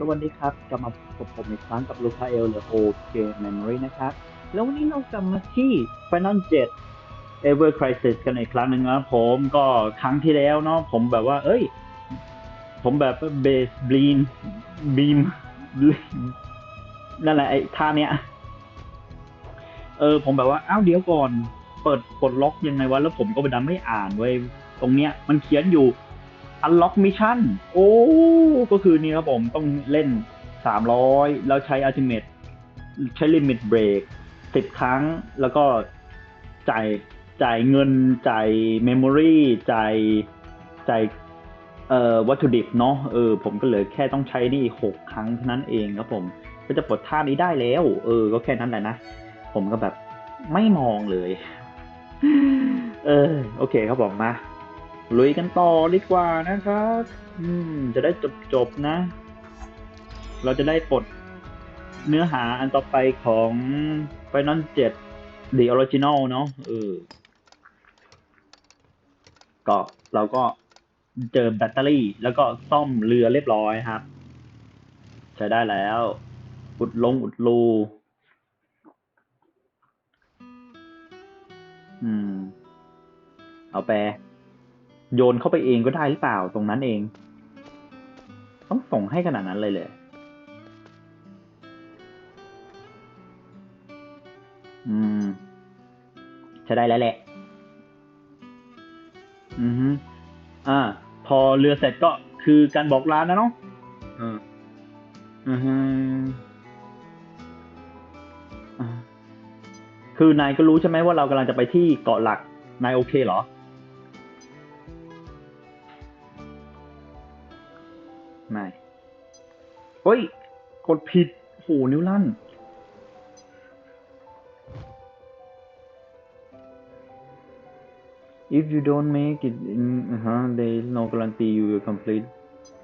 สวัสดีครับ กลับมาพบผมอีกครั้งกับลูคาเอลหรือโอเคเมมโมรีนะครับ แล้ววันนี้เรากลับมาที่ Final 7 Ever Crisis กันอีกครั้งหนึ่งนะผมก็ครั้งที่แล้วเนาะผมแบบว่า เอ้ย ผมแบบเบสบลีนบีมนั่นแหละไอ้ท่าเนี้ย เออ ผมแบบว่า อ้าวเดี๋ยวก่อน เปิดปลดล็อกยังไงวะ แล้วผมก็ไปดันไม่อ่านไว้ยตรงเนี้ย มันเขียนอยู่ Unlock Mission โอ้ ก็คือนี่ครับผมต้องเล่น 300 แล้วใช้ Ultimate ใช้ Limit Break 10ครั้ง แล้วก็จ่ายจ่ายเงิน จ่าย Memory จ่ายจ่ายเอ่อวัตถุดิบเนาะเออผมก็เหลือแค่ต้องใช้นี่หกครั้งเท่านั้นเองครับผม ก็จะปลดท่านี้ได้แล้ว เออ ก็แค่นั้นแหละนะ ผมก็แบบไม่มองเลย เออ โอเคครับผมมา ลุยกันต่อดีกว่านะครับ อืม จะได้จบจบนะ เราจะได้ปลดเนื้อหาอันต่อไปของ Final 7 The Original เนาะเออ ก็เราก็เจอแบตเตอรี่ แล้วก็ซ่อมเรือเรียบร้อยครับ ใช้ได้แล้ว อุดลงอุดรูอืม เอาแปร โยนเข้าไปเองก็ได้หรือเปล่าตรงนั้นเอง ต้องส่งให้ขนาดนั้นเลยเลยอืมใช้ได้แล้วแหละ อือฮึอ่า พอเรือเสร็จก็คือการบอกลานะเนาะอืมอือฮึอ่าคือนายก็รู้ใช่ไหมว่าเรากำลังจะไปที่เกาะหลัก นายโอเคเหรอ กดผิดโหนิ้วลั่น if you don't make it in uh-huh, there is no guarantee you will complete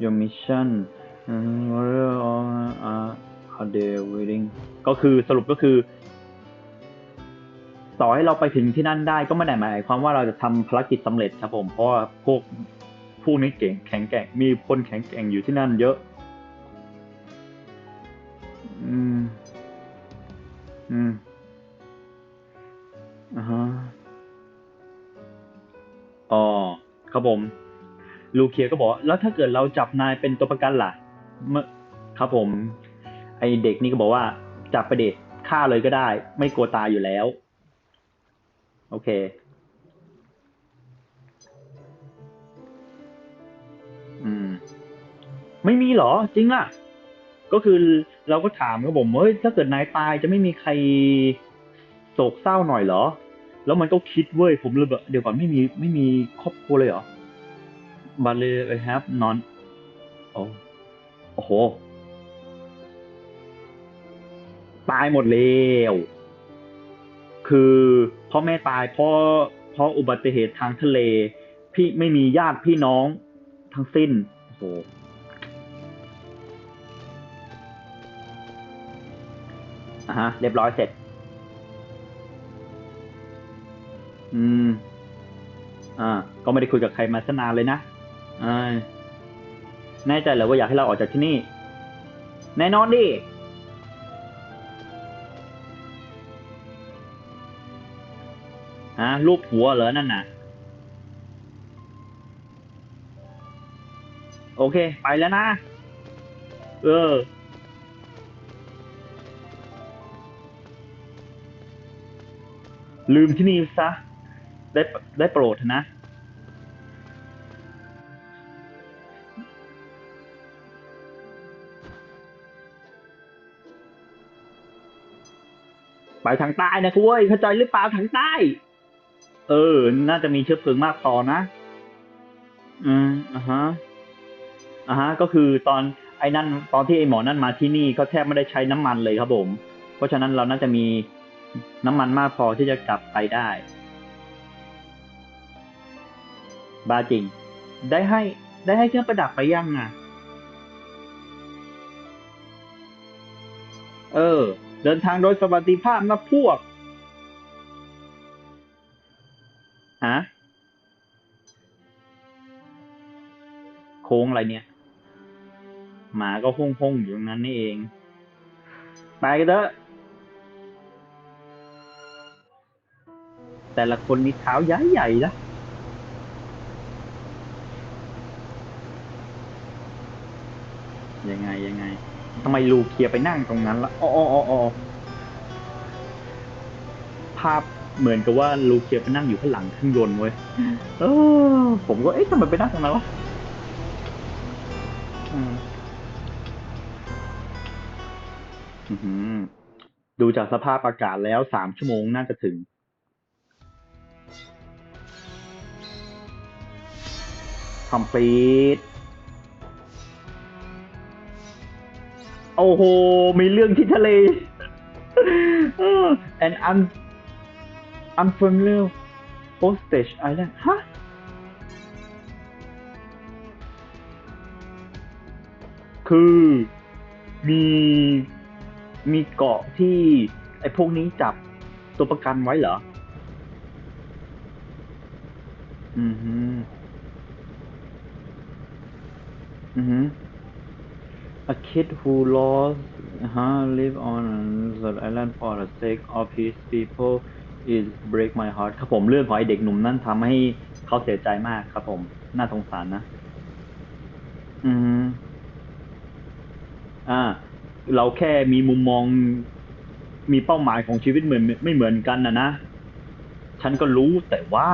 your mission uh, warrior are, are, there waiting ก็คือสรุปก็คือ ต่อให้เราไปถึงที่นั่นได้ก็ไม่ได้หมายความว่าเราจะทำภารกิจสำเร็จครับผม เพราะพวกพวกนี้เก่งแข็งแกร่งมีคนแข็งแกร่งอยู่ที่นั่นเยอะ อืมอ่าฮะอ๋อครับผม ลูเคียก็บอกว่าแล้วถ้าเกิดเราจับนายเป็นตัวประกันล่ะเมื่อครับผม ไอเด็กนี่ก็บอกว่า จับไปเด็กฆ่าเลยก็ได้ ไม่กลัวตายอยู่แล้ว โอเค อืม ไม่มีเหรอ จริงอะ ก็คือ เราก็ถามครับผมเฮ้ยถ้าเกิดนายตายจะไม่มีใครโศกเศร้าหน่อยเหรอ แล้วมันก็คิดเว้ยผมเลยแบบเดี๋ยวก่อนไม่มีไม่มีครอบครัวเลยเหรอ but I have none โอ้โอ้โหตายหมดแล้วคือพ่อแม่ตายเพราะเพราะอุบัติเหตุทางทะเล พี่ไม่มีญาติพี่น้องทั้งสิ้น โอ้โห อะฮะ เรียบร้อยเสร็จ อืม อ่า ก็ไม่ได้คุยกับใครมาสนานเลยนะอ่าแน่ใจเหรอว่าอยากให้เราออกจากที่นี่ แน่นอนดิ ฮะรูปหัวเหรอนั่นน่ะ โอเค ไปแล้วนะ เออ ลืมที่นี่ซะ ได้ได้โปรดนะ ไปทางใต้นะคุ้ยเข้าใจหรือเปล่าทางใต้ เออ น่าจะมีเชื้อเพลิงมากพอนะ อืมอ่าฮะอ่าฮะ ก็คือตอนไอ้นั่นตอนที่ไอ้หมอนั่นมาที่นี่ก็แทบไม่ได้ใช้น้ำมันเลยครับผม เพราะฉะนั้นเราน่าจะมี น้ำมันมากพอที่จะกลับไปได้บ้าจริง ได้ให้ได้ให้เครื่องประดับไปยังอะ เออ เดินทางโดยสวัสดิภาพนะพวกฮะโค้งอะไรเนี่ย หมาก็พุ่งพุ่งๆอยู่ตรงนั้นนี่เอง ไปกันเถอะ แต่ละคนมีเท้าใหญ่ใหญ่นะยังไงยังไงทำไมลูเคียไปนั่งตรงนั้นละอ๋ออ๋ออ๋อภาพเหมือนกับว่าลูเคียไปนั่งอยู่ข้างหลังเครื่องยนต์เว้ยเออผมก็เอ๊ะทำไมไปนั่งตรงนั้นวะดูจากสภาพอากาศแล้วสามชั่วโมงน่าจะถึง complete โอ้โห มีเรื่องที่ทะเล and un unfamiliar hostage island ฮะคือมีมีเกาะที่ ไอ้พวกนี้จับตัวประกันไว้เหรอ อือฮึ อือฮึ A kid who lost huh, live on the island for the sake of his people is break my heart ครับผมเรื่องของไอเด็กหนุ่มนั่นทำให้เขาเสียใจมากครับผม น่าสงสารนะ อืมอ่า เราแค่มีมุมมอง มีเป้าหมายของชีวิตเหมือนไม่เหมือนกันนะนะ ฉันก็รู้แต่ว่า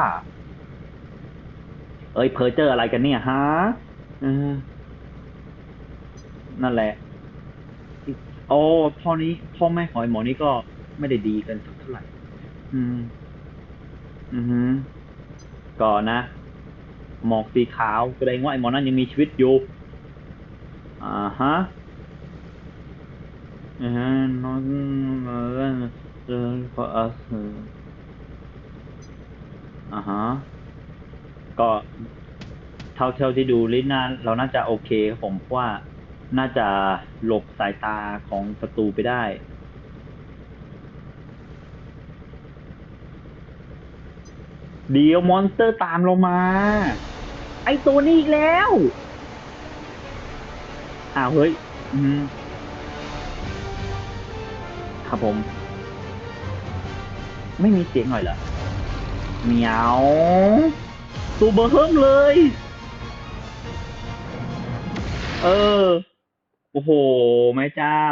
เอ้ยเพอเจออะไรกันเนี่ยฮะเออ นั่นแหละ โอ้พ่อนี้พ่อแม่ของไอ้หมอนี้ก็ไม่ได้ดีกันสักเท่าไหร่ อืม อือฮึก่อนนะ หมอกสีขาวแสดงว่าไอ้หมอนั้นยังมีชีวิตอยู่ อ่าฮะอ่าฮะ not for us อ่าฮะ ก็เท่าเท่าที่ดูลิน่าเราน่าจะโอเคครับผมเพราะว่า น่าจะหลบสายตาของศัตรูไปได้ เดี๋ยวมอนสเตอร์ตามเรามา ไอตัวนี้อีกแล้ว อ้าวเฮ้ยอืมครับผม ไม่มีเสียงหน่อยเหรอเหมียวตัวเบอร์เฮิมเลย เออ โอ้โหแม่เจ้า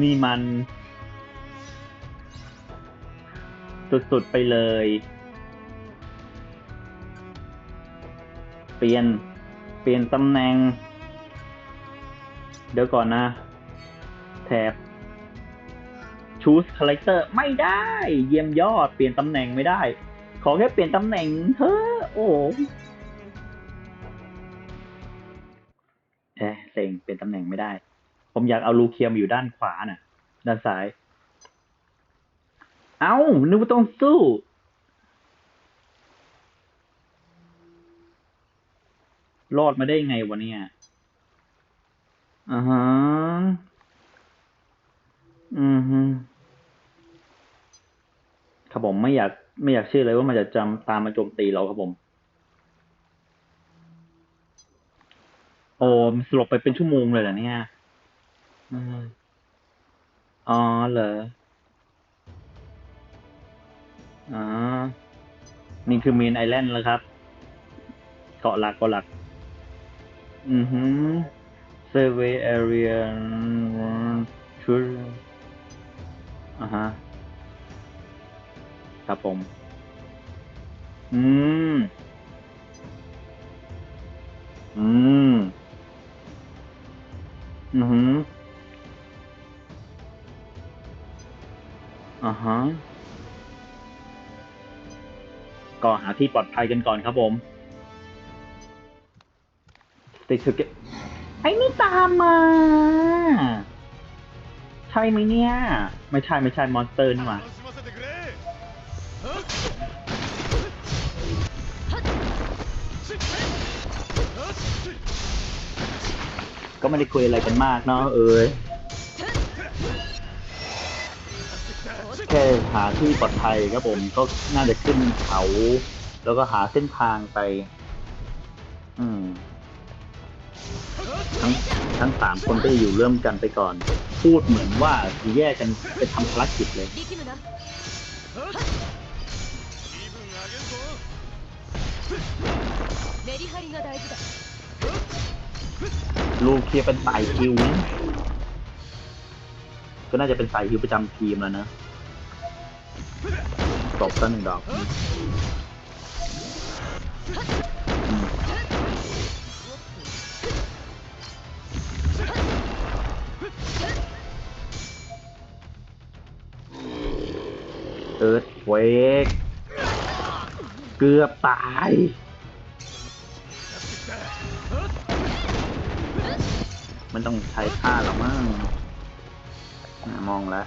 นี่มัน สุดๆไปเลย เปลี่ยน เปลี่ยนตำแหน่ง เดี๋ยวก่อนนะ แถบ choose character ไม่ได้ เยี่ยมยอด เปลี่ยนตำแหน่งไม่ได้ ขอแค่เปลี่ยนตำแหน่งเถอะโอ้ ซ็งเปลี่ยนตำแหน่งไม่ได้ ผมอยากเอาลูเคียมอยู่ด้านขวาน่ะ ด้านซ้าย เอ้านึกว่าต้องสู้รอดมาได้ไงวะเนี่ยอ่าฮะ อือฮึครับผมไม่อยากไม่อยากเชื่อเลยว่ามันจะจำตามมาโจมตีเราครับผม โอ้มันสลบไปเป็นชั่วโมงเลยเหรอเนี่ยอ๋อเหรออ๋อ นี่คือเมนไอแลนด์แล้วครับ เกาะหลักเกาะหลัก อือฮึ survey area ชุดอ่าฮะ ครับผม อืม อือฮึอ่าฮะก็หาที่ปลอดภัยกันก่อนครับผม Stay together ไอ้นี่ตามมา ใช่ไหมเนี่ย ไม่ใช่ไม่ใช่มอนสเตอร์นี่หว่า ก็ไม่ได้คุยอะไรกันมากเนาะเอ้ยแค่หาที่ปลอดภัยครับผม ก็น่าจะขึ้นเขา แล้วก็หาเส้นทางไป อืม ทั้งทั้งสามคนก็จะอยู่เริ่วมกันไปก่อน พูดเหมือนว่าจะแยกกันไปทำภารกิจเลย 力むなメリハリが大事だ ลูกเคลียเป็นสายคิวก็น่าจะเป็นสายคิวประจำทีมแล้วนะตบตั้งหนึ่งดอกเอิร์ธเวกเกือบตาย มันต้องใช้ผ้าหรอมั้งมองแล้ว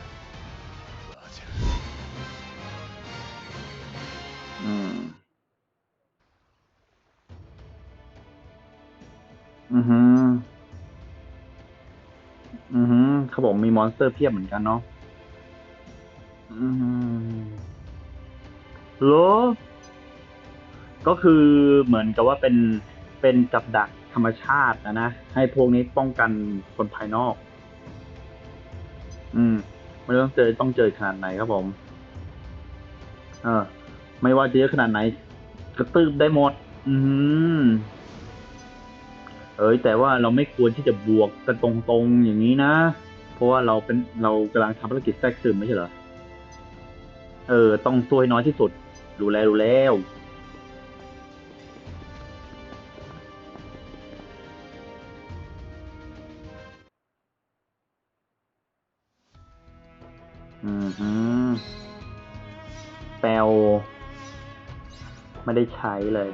อืม อือฮึอือฮึเขาบอกมีมอนสเตอร์เพียบเหมือนกันเนาะ อือฮึโลก็คือเหมือนกับว่าเป็นเป็นกับดัก ธรรมชาตินะนะ ให้พวกนี้ป้องกันคนภายนอก อืม ไม่ต้องเจอต้องเจอขนาดไหนครับผม เออ ไม่ว่าเยอะขนาดไหน กระตืบได้หมด อืมเอ้ยแต่ว่าเราไม่ควรที่จะบวกกันตรงๆอย่างนี้นะ เพราะว่าเราเป็นเรากำลังทำภารกิจแทรกซึมไม่ใช่เหรอ เออ ต้องซวยน้อยที่สุดรู้แล้วรู้แล้ว อืมแปลวไม่ได้ใช้เลย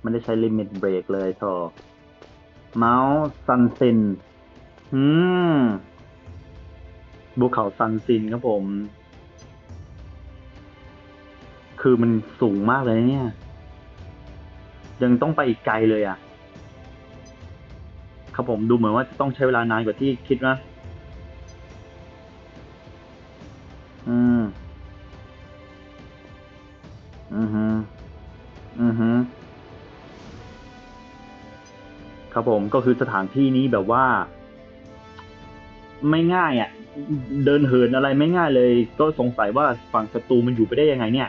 ไม่ได้ใช้ลิมิตเบรกเลยโถเมาส์ซันซิน อืมภูเขาซันซินครับผม คือมันสูงมากเลยเนี่ย ยังต้องไปอีกไกลเลยอะ ครับผมดูเหมือนว่าจะต้องใช้เวลานานกว่าที่คิดนะ อืม อือฮึอือฮึครับผมก็คือสถานที่นี้แบบว่า ไม่ง่ายอะ เดินเหินอะไรไม่ง่ายเลย ก็สงสัยว่าฝั่งศัตรูมันอยู่ไปได้ยังไง เนี่ย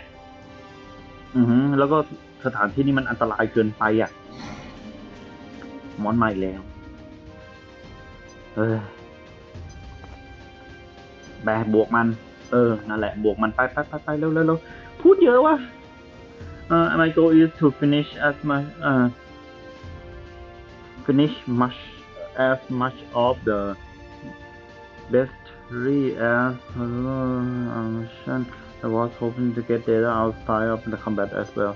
อือฮึแล้วก็สถานที่นี้มันอันตรายเกินไปอะ มอนมาอีกแล้ว เออแบกบวกมัน เออ นั่นแหละ บวกมันไปไปไปไปเร็วเร็วเร็วพูดเยอะว่ะเอ่อ my goal is to finish as much เอ่อ finish much as much of the best three as uh, mission I was hoping to get data outside of the combat as well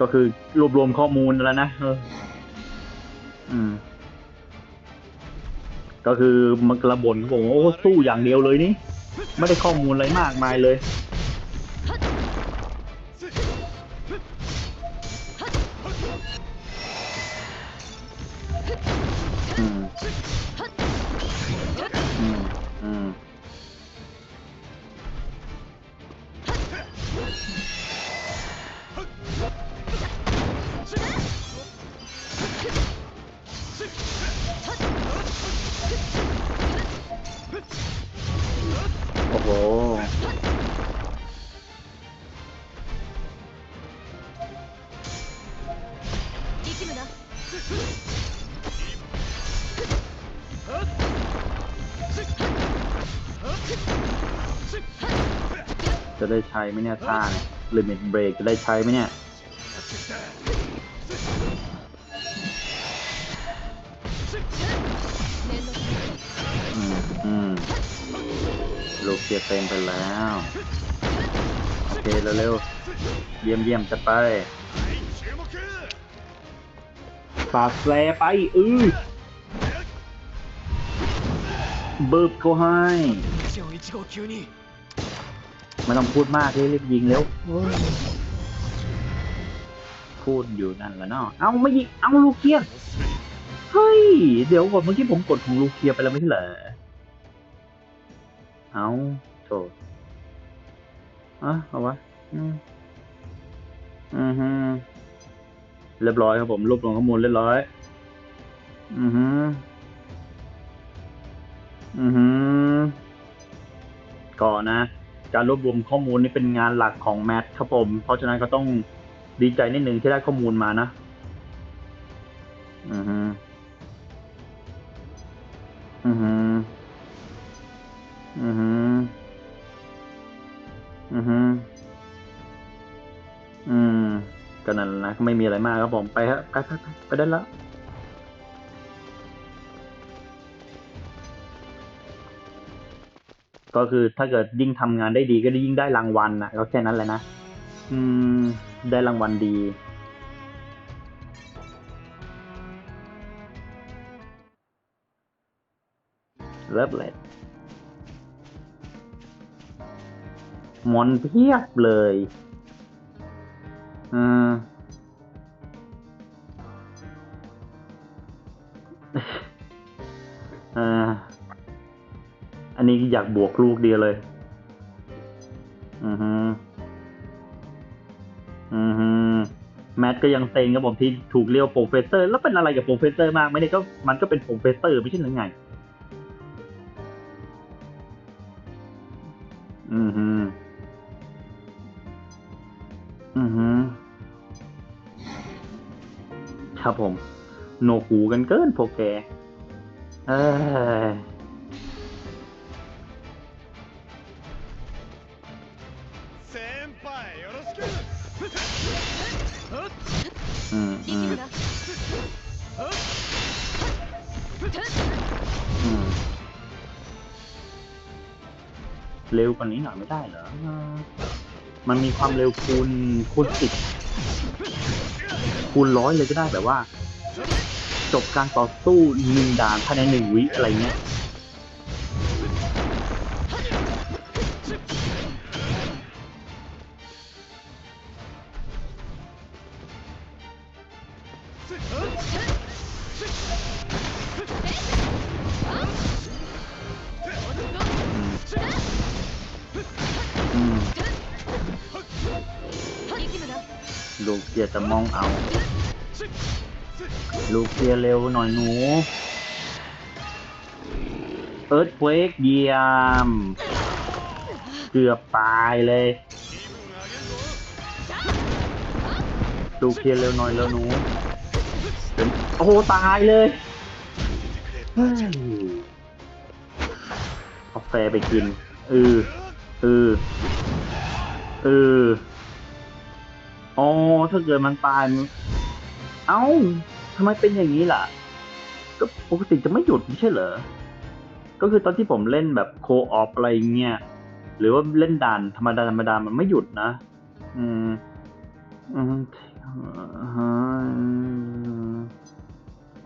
ก็คือรวบรวมข้อมูลแล้วนะเอออืม ก็คือมันกระบนเขาบอกว่าโอ้สู้อย่างเดียวเลยนี่ไม่ได้ข้อมูลอะไรมากมายเลย จะได้ใช้ไหมเนี่ยท่าเนี่ยลิมิตเบรกจะได้ใช้ไหมเนี่ยอืมลูกเสียเต็มไปแล้ว โอเคเร็วๆเยี่ยมเยี่ยมจะไปสาดแสไปอือเบิบเขาให้ ไม่ต้องพูดมากเลยรีบยิงเร็วพูดอยู่นั่นแหละเนาะเอาไม่ยิงเอาลูกเกียเฮ้ย เดี๋ยวก่อนเมื่อกี้ผมกดของลูกเกียไปแล้วไม่ใช่เหรอเอาโถอะเอาวะอืมอือฮึเรียบร้อยครับผมรวบรวมข้อมูลเรียบร้อย อือฮึอือฮึก่อนนะ การรวบรวมข้อมูลนี่เป็นงานหลักของแมทครับผม เพราะฉะนั้นก็ต้องดีใจนิดหนึ่งที่ได้ข้อมูลมานะ อือฮึอือฮึอือฮึอือฮึอืมก็นั่นแหละนะก็ไม่มีอะไรมากครับผมไปฮะไปไปไปไปได้แล้ว ก็คือถ้าเกิดยิ่งทำงานได้ดีก็ยิ่งได้รางวัลนะก็แค่นั้นแหละนะอืม ได้รางวัลดี เลิฟเลยมอนเพียบเลยอืมอ่าอั นี้อยากบวกลูกเดียวเลย อือฮึอือฮึแมทก็ยังเซ็งกับผมที่ถูกเรียกว่าโปรเฟสเซอร์ แล้วเป็นอะไรกับโปรเฟสเซอร์มากไหมเนี่ยก็มันก็เป็นโปรเฟสเซอร์ไม่ใช่หรือไง อือฮึอือฮึครับผม โนหูกันเกินพวกแก เอ้ย 先輩よろしく อืมอื 力 ม むな อืมเร็วกว่านี้หน่อยไม่ได้เหรออ่ามันมีความเร็วคูณคูณสิบคูณร้อยเลยก็ได้แบบว่า จบการต่อสู้หนึ่งด่านภายในหนึ่งวิอะไรเงี้ย มองเอาลูกเกียร์เร็วหน่อยหนูเอิร์ธเวกเยี่ยม เกือบตายเลยลูกเกียร์เร็วหน่อยแล้วหนูโอ้โห ตายเลยเฮ้ยเอาแฟไปกินเออเออเออ อ๋อถ้าเกิดมันตายมันเอ้าทำไมเป็นอย่างนี้ล่ะ ก็ปกติจะไม่หยุดไม่ใช่เหรอ ก็คือตอนที่ผมเล่นแบบโคออฟอะไรเงี้ย หรือว่าเล่นด่านธรรมดาธรรมดามันไม่หยุดนะ อืม อืม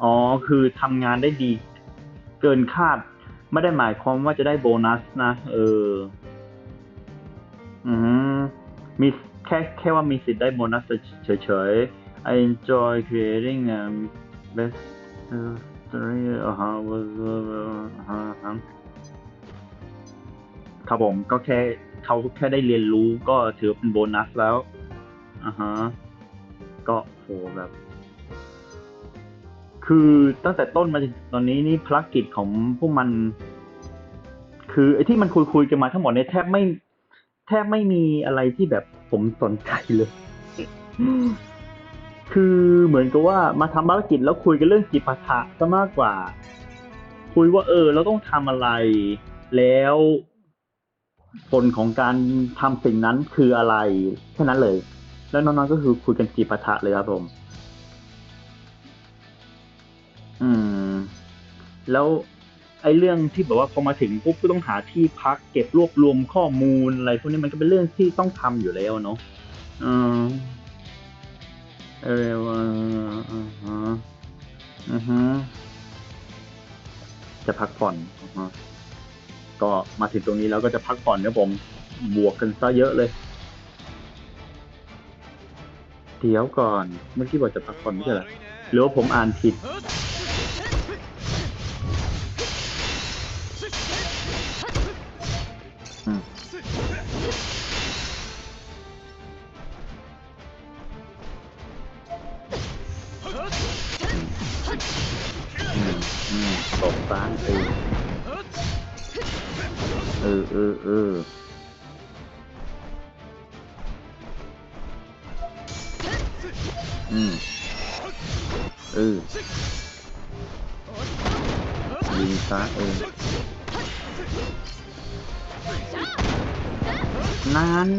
อ๋อ คือทำงานได้ดี เกินคาด ไม่ได้หมายความว่าจะได้โบนัสนะ เออ อืม มี แค่แค่ว่ามีสิทธิ์ได้โบนัสเฉยๆ I enjoy creating a best story อ่าฮะอ่าฮะครับผมก็แค่เขาแค่ได้เรียนรู้ก็ถือเป็นโบนัสแล้วอ่าฮะก็โหแบบ คือตั้งแต่ต้นมาจนตอนนี้นี่ภารกิจของพวกมัน คือไอ้ที่มันคุยคุยๆกันมาทั้งหมดเนี่ยแทบไม่ แทบไม่มีอะไรที่แบบ ผมสนใจเลย คือเหมือนกับว่ามาทำภารกิจแล้วคุยกันเรื่องจิปาถะซะมากกว่า คุยว่าเออเราต้องทำอะไร แล้วผลของการทำสิ่งนั้นคืออะไรแค่นั้นเลย แล้วน้องๆก็คือคุยกันจิปาถะเลยครับผม อืม แล้ว ไอ้เรื่องที่แบบว่าพอมาถึงปุ๊บก็ต้องหาที่พักเก็บรวบรวมข้อมูลอะไรพวกนี้มันก็เป็นเรื่องที่ต้องทำอยู่แล้วเนาะเออเออว่าอือฮะอือฮะจะพักผ่อนอือฮะก็มาถึงตรงนี้แล้วก็จะพักผ่อนครับผมบวกกันซะเยอะเลยเดี๋ยวก่อนเมื่อกี้บอกจะพักผ่อนไม่ใช่เหรอหรือว่าผมอ่านผิด ตบซ้ายอืออืออืออืออืมอือยิงซ้ายเออนั่น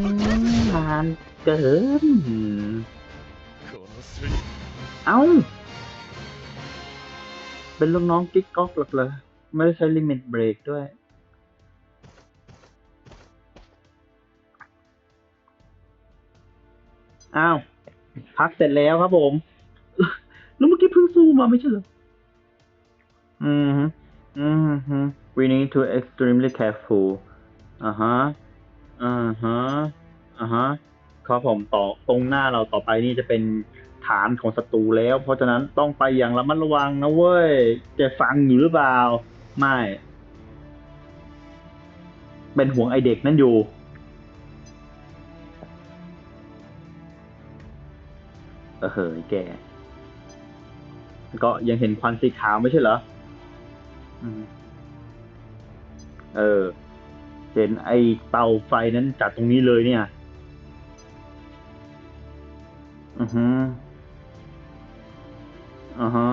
นานเกิน เอ้า เป็นลูกน้องกิ๊กก๊อกหรอกเลยไม่ได้ใช้ลิมิตเบรกด้วย อ้าว พักเสร็จแล้วครับผม แล้วเมื่อกี้เพิ่งสู้มาไม่ใช่เหรอ อืมอืมฮึ we need to extremely careful อ่าฮะ อ่าฮะ อ่าฮะ ครับผมต่อตรงหน้าเราต่อไปนี่จะเป็น ฐานของศัตรูแล้ว เพราะฉะนั้นต้องไปอย่างระมัดระวังนะเว้ยจะฟังอยู่หรือเปล่า ไม่ เป็นห่วงไอเด็กนั่นอยู่ เออเหยแก ก็ยังเห็นควันสีขาวไม่ใช่เหรอเออเห็นไอเตาไฟนั้นจากตรงนี้เลยเนี่ย อือฮึ อือฮะ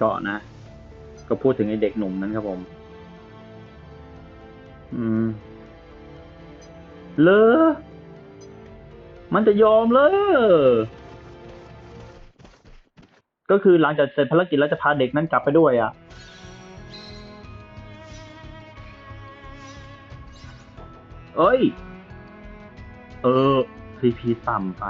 ก็นะ ก็พูดถึงไอ้เด็กหนุ่มนั้นครับผม อืม เลอมันจะยอมเลยก็คือหลังจากเสร็จภารกิจแล้วจะพาเด็กนั้นกลับไปด้วยอะ เอ้ย เออ CP ต่ำไป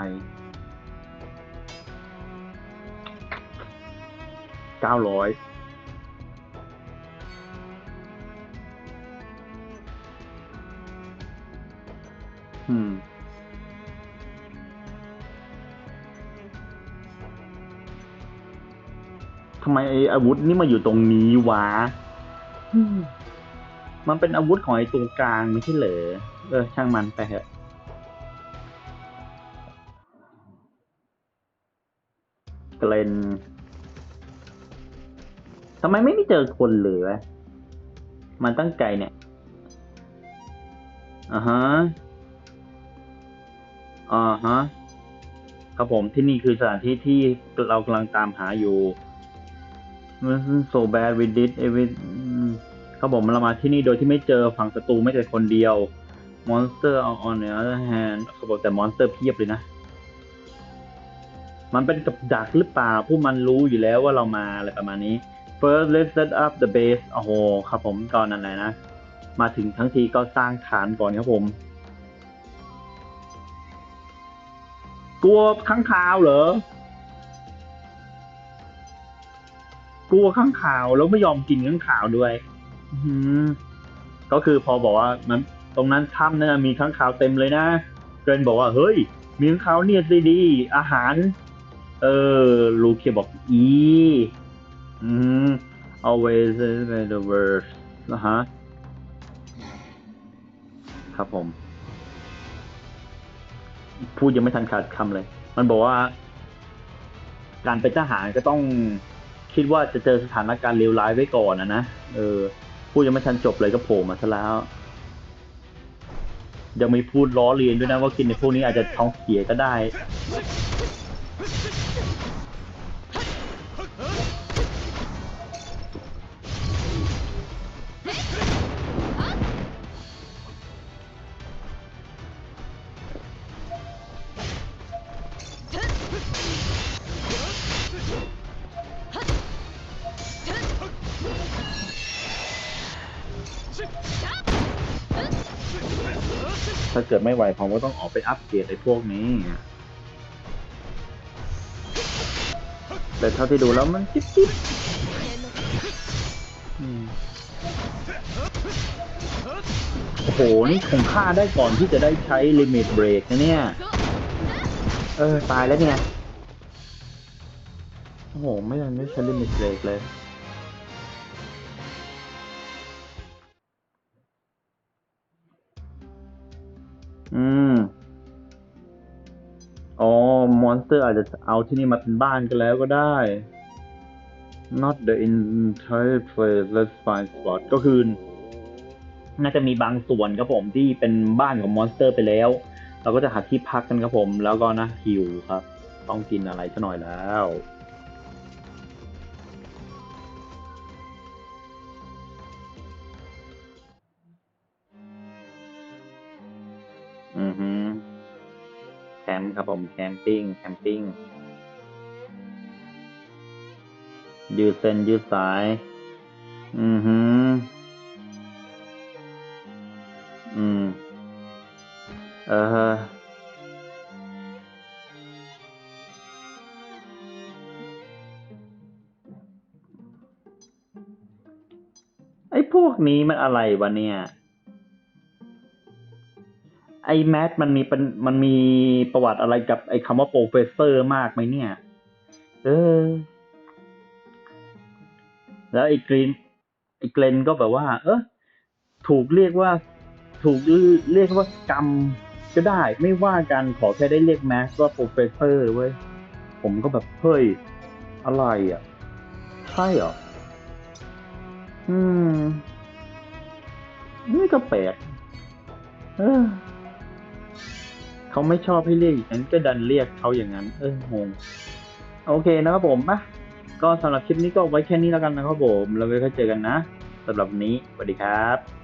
เก้าร้อยอืม ทำไมไอ้อาวุธนี่มาอยู่ตรงนี้วะอืมมันเป็นอาวุธของไอ้ตรงกลางไม่ใช่เหรอ เออ ช่างมันไปเถอะ เกรนทำไมไม่เจอคนเลยวะ มันตั้งไกลเนี่ยอ่าฮะอ่าฮะ ครับผมที่นี่คือสถานที่ที่เรากำลังตามหาอยู่ so bad we did every ครับผมเรามาที่นี่โดยที่ไม่เจอฝั่งศัตรูไม่แต่คนเดียว monster on the other hand เขาบอกแต่ monster เพียบเลยนะ มันเป็นกับดักหรือเปล่าผู้มันรู้อยู่แล้วว่าเรามาอะไรประมาณนี้ first let's set up the base โอ้โหครับผมก่อนนั่นแหละนะ มาถึงทั้งทีก็สร้างฐานก่อนครับผม กลัวข้างคาวเหรอกลัวข้างข่าวแล้วไม่ยอมกินข้างข่าวด้วยก็คือพอบอกว่ามันตรงนั้นถ้ำนั่นนะมีข้างข่าวเต็มเลยนะ เกรนบอกว่าเฮ้ย มีข้างข่าวเนี่ยสิดี อาหาร เออ ลูเคียบอก อีอืม always in the worst นะฮะ ครับผม พูดยังไม่ทันขาดคำเลย มันบอกว่า การเป็นทหารก็ต้องคิดว่าจะเจอสถานการณ์เลวร้ายไว้ก่อนนะนะ เออ พูดยังไม่ทันจบเลยก็โผล่มาซะแล้ว ยังมีพูดล้อเลียนด้วยนะว่ากินในพวกนี้อาจจะท้องเสียก็ได้ ถ้าเกิดไม่ไหวผมก็ต้องออกไปอัปเกรดไอ้พวกนี้ แต่เท่าที่ดูแล้วมันจิ๊บจิ๊บโอ้โห นี่คงฆ่าได้ก่อนที่จะได้ใช้ลิมิตเบรกนะเนี่ย เออ ตายแล้วเนี่ย โอ้โห ไม่ทันไม่ใช้ลิมิตเบรกเลย อืม อ๋อ มอนสเตอร์อาจจะเอาที่นี่มาเป็นบ้านกันแล้วก็ได้ not the entire place let's find spot ก็คือ น่าจะมีบางส่วนครับผมที่เป็นบ้านของมอนสเตอร์ไปแล้ว เราก็จะหาที่พักกันครับผม แล้วก็นะหิวครับ ต้องกินอะไรซะหน่อยแล้ว แคมปิ้งแคมปิ้งยืดเส้นยืดสาย อือฮึอืม เออไอ้พวกนี้มันอะไรวะเนี่ย ไอ้แมทมันมีเป็นมันมีประวัติอะไรกับไอ้คำว่าโปรเฟสเซอร์มากไหมเนี่ย เออ แล้วไอ้กรีนไอ้เกรนก็แบบว่า เออถูกเรียกว่า ถูกเรียกว่ากรรมก็ได้ ไม่ว่ากันขอแค่ได้เรียกแม็กว่าโปรเฟสเซอร์เว้ย ผมก็แบบ เฮ้ย อะไรอะ ใช่เหรอ อืมนี่ก็แปลกเออ เขาไม่ชอบให้เรียกอย่างนั้นก็ดันเรียกเขาอย่างนั้น เอองงโอเคนะครับผมอะก็สำหรับคลิปนี้ก็ไว้แค่นี้แล้วกันนะครับผมแล้วไว้ค่อยเจอกันนะสำหรับวันนี้สวัสดีครับ